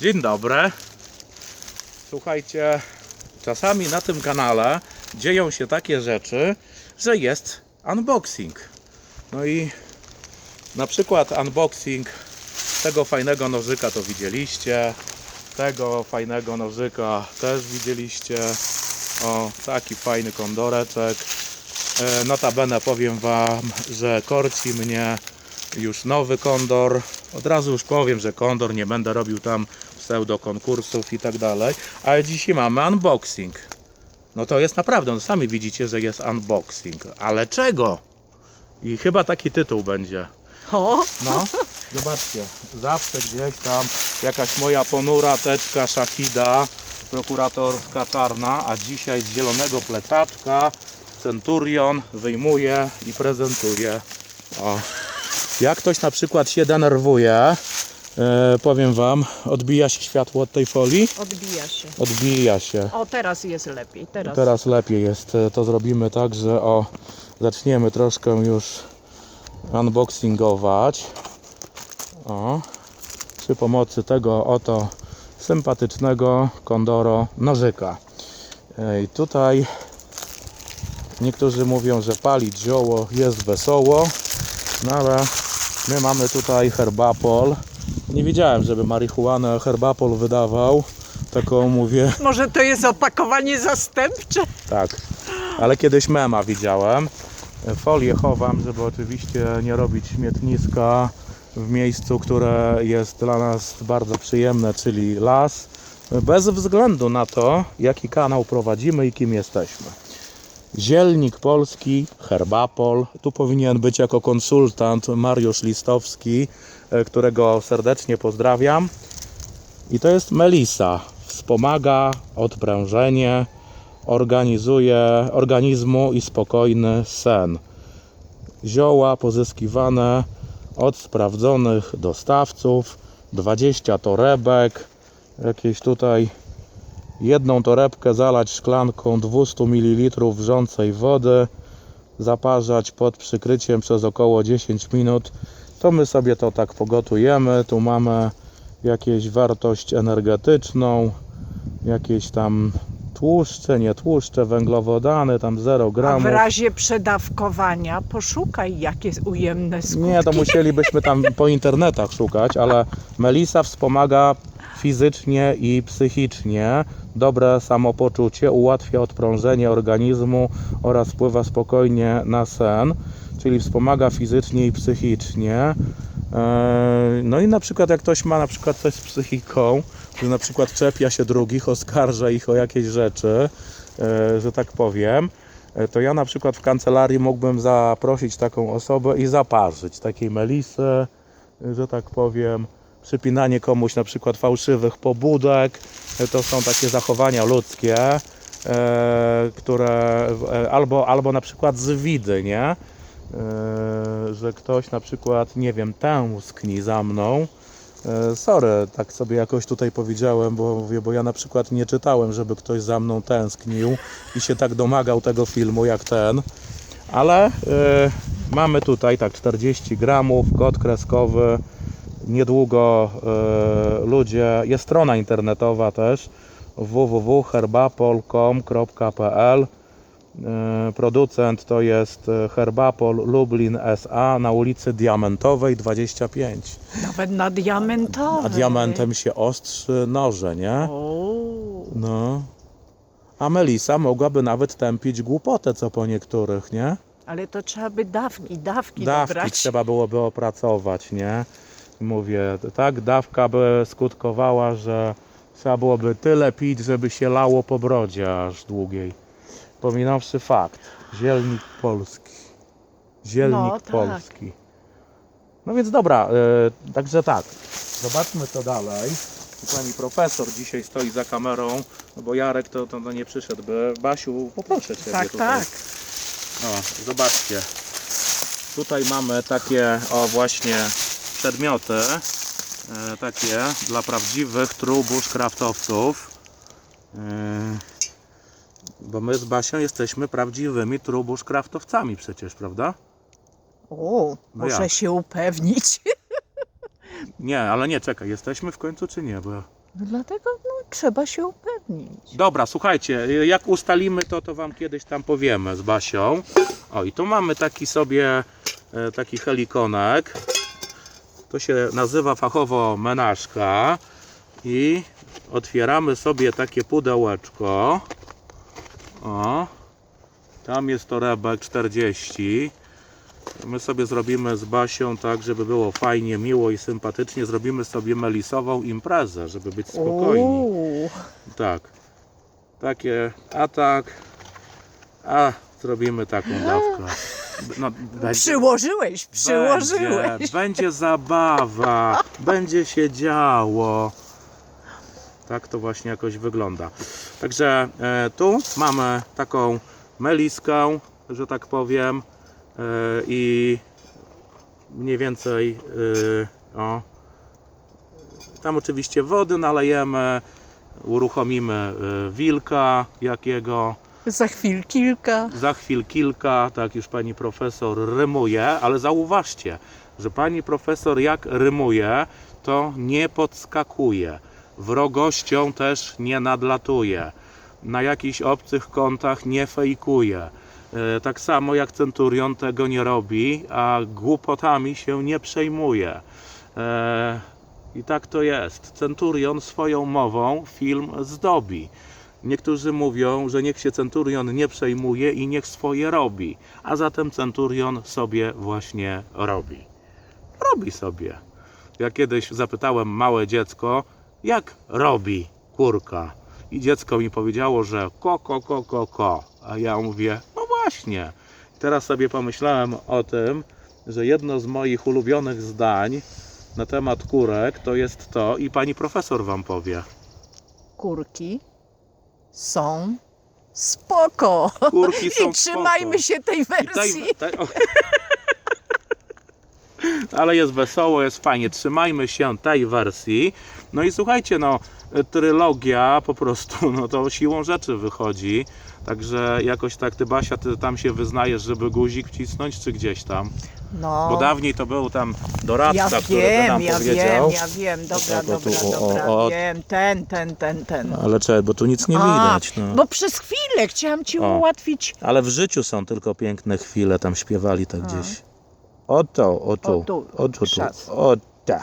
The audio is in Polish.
Dzień dobry. Słuchajcie, czasami na tym kanale dzieją się takie rzeczy, że jest unboxing. No i na przykład unboxing tego fajnego nożyka to widzieliście. Tego fajnego nożyka też widzieliście. O, taki fajny kondoreczek. E, Notabene powiem Wam, że korci mnie już nowy kondor. Od razu już powiem, że kondor, nie będę robił tam pseudo konkursów i tak dalej. Ale dzisiaj mamy unboxing. No to jest naprawdę, no sami widzicie, że jest unboxing. Ale czego? I chyba taki tytuł będzie. O, No, zobaczcie, zawsze gdzieś tam jakaś moja ponura teczka Szachida, prokuratorska czarna, a dzisiaj z zielonego plecaczka Centurion wyjmuje i prezentuje. O. Jak ktoś na przykład się denerwuje, e, powiem Wam, odbija się światło od tej folii? odbija się. Odbija się. O, teraz jest lepiej. Teraz. Teraz lepiej jest. E, To zrobimy tak, że o, zaczniemy troszkę już unboxingować. O, przy pomocy tego oto sympatycznego Kondoro nożyka. E, I tutaj niektórzy mówią, że palić zioło jest wesoło, no ale my mamy tutaj herbapol. Nie wiedziałem, żeby marihuanę herbapol wydawał. Taką mówię, Może to jest opakowanie zastępcze? tak, ale kiedyś mema widziałem. Folię chowam, żeby oczywiście nie robić śmietniska w miejscu, które jest dla nas bardzo przyjemne, czyli las. Bez względu na to, jaki kanał prowadzimy i kim jesteśmy. Zielnik Polski, Herbapol. Tu powinien być jako konsultant Mariusz Listowski, e, którego serdecznie pozdrawiam. I to jest Melisa. Wspomaga odprężenie, organizuje organizmu i spokojny sen. Zioła pozyskiwane od sprawdzonych dostawców, 20 torebek, jakieś tutaj jedną torebkę zalać szklanką 200 ml wrzącej wody, zaparzać pod przykryciem przez około 10 minut. To my sobie to tak pogotujemy. Tu mamy jakieś wartość energetyczną, jakieś tam tłuszcze, nie tłuszcze, węglowodany, tam 0 A w gramów. razie przedawkowania poszukaj, jakie ujemne skutki. Nie, to musielibyśmy tam po internetach szukać, ale Melisa wspomaga fizycznie i psychicznie dobre samopoczucie, ułatwia odprążenie organizmu oraz wpływa spokojnie na sen, czyli wspomaga fizycznie i psychicznie. Eee, No i na przykład jak ktoś ma na przykład coś z psychiką, że na przykład czepia się drugich, oskarża ich o jakieś rzeczy, e, że tak powiem, e, to ja na przykład w kancelarii mógłbym zaprosić taką osobę i zaparzyć takiej melisy, e, że tak powiem, przypinanie komuś na przykład fałszywych pobudek, to są takie zachowania ludzkie, e, które e, albo, albo na przykład zwidy, nie? E, że ktoś na przykład, nie wiem, tęskni za mną. Sorry, tak sobie jakoś tutaj powiedziałem, bo mówię, bo ja na przykład nie czytałem, żeby ktoś za mną tęsknił i się tak domagał tego filmu jak ten. Ale mamy tutaj tak 40 gramów, kod kreskowy. Niedługo e, ludzie, jest strona internetowa też www.herbapol.com.pl E, Producent to jest e, Herbapol Lublin SA na ulicy Diamentowej 25. Nawet na diamentowe. A diamentem się ostrzy noże, nie? O, No. A Melisa mogłaby nawet tępić głupotę co po niektórych, nie? ale to trzeba by dawki, dawki, Dawki dobrać. trzeba byłoby opracować, nie? Mówię, tak, dawka by skutkowała, że trzeba byłoby tyle pić, żeby się lało po brodzie aż długiej. Pominąwszy fakt, zielnik polski. Zielnik No, tak. polski. No więc dobra, e, także tak, zobaczmy co dalej. Pani profesor dzisiaj stoi za kamerą, no bo Jarek to, to, to nie przyszedłby. Basiu, poproszę Ciebie Tak, tutaj. tak. O, zobaczcie. Tutaj mamy takie, o właśnie, przedmioty. E, takie dla prawdziwych trubuszkraftowców. E, bo my z Basią jesteśmy prawdziwymi trubuszkraftowcami przecież, prawda? O, No muszę jak? się upewnić. Nie, ale nie, czekaj, jesteśmy w końcu czy nie? Bo Dlatego no, trzeba się upewnić. Dobra, słuchajcie, jak ustalimy to, to wam kiedyś tam powiemy z Basią. O, i tu mamy taki sobie, e, taki helikonek. To się nazywa fachowo menażka. I otwieramy sobie takie pudełeczko. O, tam jest torebek 40. My sobie zrobimy z Basią tak, żeby było fajnie, miło i sympatycznie. Zrobimy sobie melisową imprezę, żeby być spokojni. Uuu, Tak. Takie, a tak, a zrobimy taką dawkę. No, będzie, przyłożyłeś, przyłożyłeś. Będzie, będzie zabawa, będzie się działo. Tak to właśnie jakoś wygląda. Także e, tu mamy taką meliskę, że tak powiem, e, i mniej więcej e, o, tam oczywiście wody nalejemy, uruchomimy y, wilka jakiego, Za chwil kilka. za chwil kilka, tak już pani profesor rymuje, ale zauważcie, że pani profesor jak rymuje, to nie podskakuje, wrogością też nie nadlatuje, na jakichś obcych kątach nie fejkuje. Y, Tak samo jak Centurion tego nie robi, a głupotami się nie przejmuje. E, I tak to jest. Centurion swoją mową film zdobi. Niektórzy mówią, że niech się centurion nie przejmuje i niech swoje robi, a zatem centurion sobie właśnie robi. Robi sobie. Ja kiedyś zapytałem małe dziecko, jak robi kurka. I dziecko mi powiedziało, że ko, ko, ko, ko, ko. A ja mówię, no właśnie. Teraz sobie pomyślałem o tym, że jedno z moich ulubionych zdań na temat kurek to jest to, i pani profesor wam powie. Kurki są spoko. Kurki są I trzymajmy spoko. się tej I wersji. o. Ale jest wesoło, jest fajnie. Trzymajmy się tej wersji. No i słuchajcie, no, trylogia po prostu, no to siłą rzeczy wychodzi. Także jakoś tak, ty Basia, ty tam się wyznajesz, żeby guzik wcisnąć, czy gdzieś tam? No. Bo dawniej to był tam doradca, Ja który wiem, nam ja powiedział. wiem, ja wiem. Dobra, tak, o tu, dobra, o, o, dobra. o. Wiem, ten, ten, ten, ten. Ale czekaj, bo tu nic nie A, widać. No. Bo przez chwilę chciałam ci O. ułatwić. Ale w życiu są tylko piękne chwile, tam śpiewali tak A. gdzieś. O to, o tu, O tu, o tu, tu, czas. o